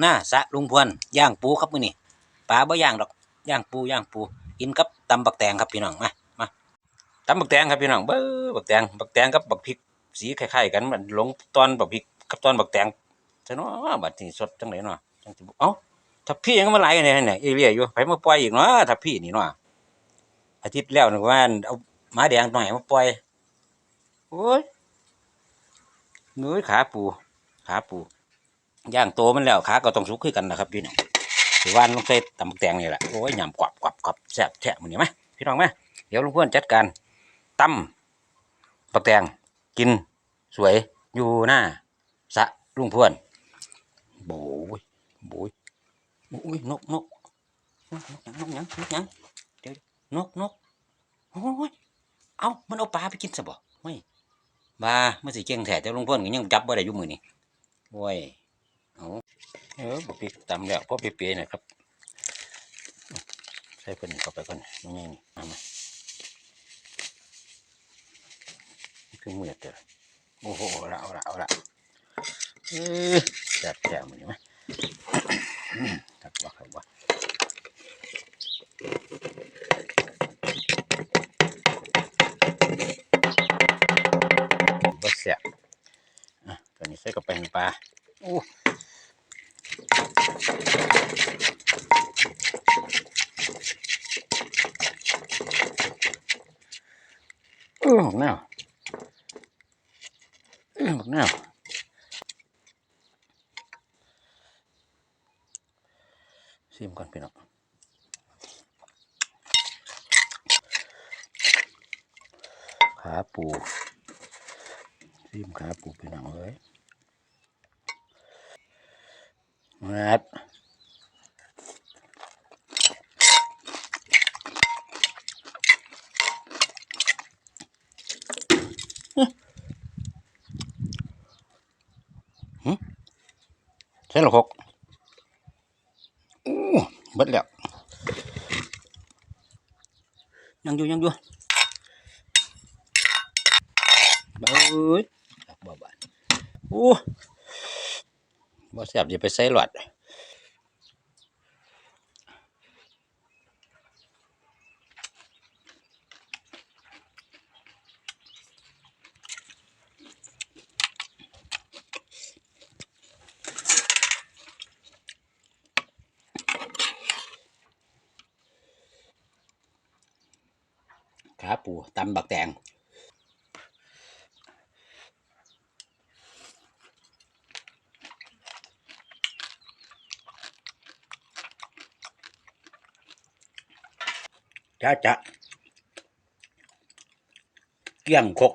หน้าสะลุงพวนย่างปูครับมื้อนี้ปลาบ่ย่างดอกย่างปูย่างปูกินกับตำบักแตงครับพี่น้องมามาตำบักแตงครับพี่น้องเบ้อบักแตงบักแตงกับบักพริกสีคล้ายๆกันมันหลงตอนบักพริกกับตอนบักแตงซะเนาะบัดนี้สดจังไดเนาะจังสิเอ้าถ้าพี่ยังมาหลายเนี่ยเนี่ยเอเรียอยู่ไผมาปล่อยอีกเนาะถ้าพี่นี่เนาะอาทิตย์แล้วนึกว่าเอาหมาแดงหน่อยมาปล่อยโอ้ยเงยขาปูขาปู ย่างโตมันแล้วขาก็ต้องสุกขึ้นกันนะครับพี่น้องถือว่าต้องใส่ตำบักแตงนี่แหละโอ้ยยำกรอบกรอบกรอบแซ่บแท้มื้อนี้ไหมพี่น้องไหมเดี๋ยวลุงเพื่อนจัดการตำบักแตงกินสวยอยู่หน้าสะลุงเพื่อนโบยโบยโอ้ยนกนกนกนกยังนกยังเดี๋ยวนกนกโอ้ยเอามันเอาปลาไปกินซะบ่ไม่บ้ามันสิเก่งแท้แต่ลุงเพื่อนก็ยังจับบ่ได้อยู่มือนี่โอ้ย เอาเออบุพริกตำแล้วพอเปียๆนะครับ ใส่เพิ่นเข้าไปก่อนนี่นี่มามานี่คือมือเด้อโอ้โหเอาละเอาละเอาละเออแซ่บแซ่บมันไหมครับว่าครับว่าบ่แซ่บอะตอนนี้ใส่กับไปในปลาโอ้ เออบักแนวเออบักแนวซิมก่อนพี่น้องขาปูซิมขาปูพี่น้องเลยงัด ใช่หรอหกอู้เบิดแล้วยังอยู่ยังอยู่บ้ยบ่บานอู้บ่แซ่บจะไปใส่หลอด ขาปูตำบักแตงจ้าจ้าเกี่ยงคก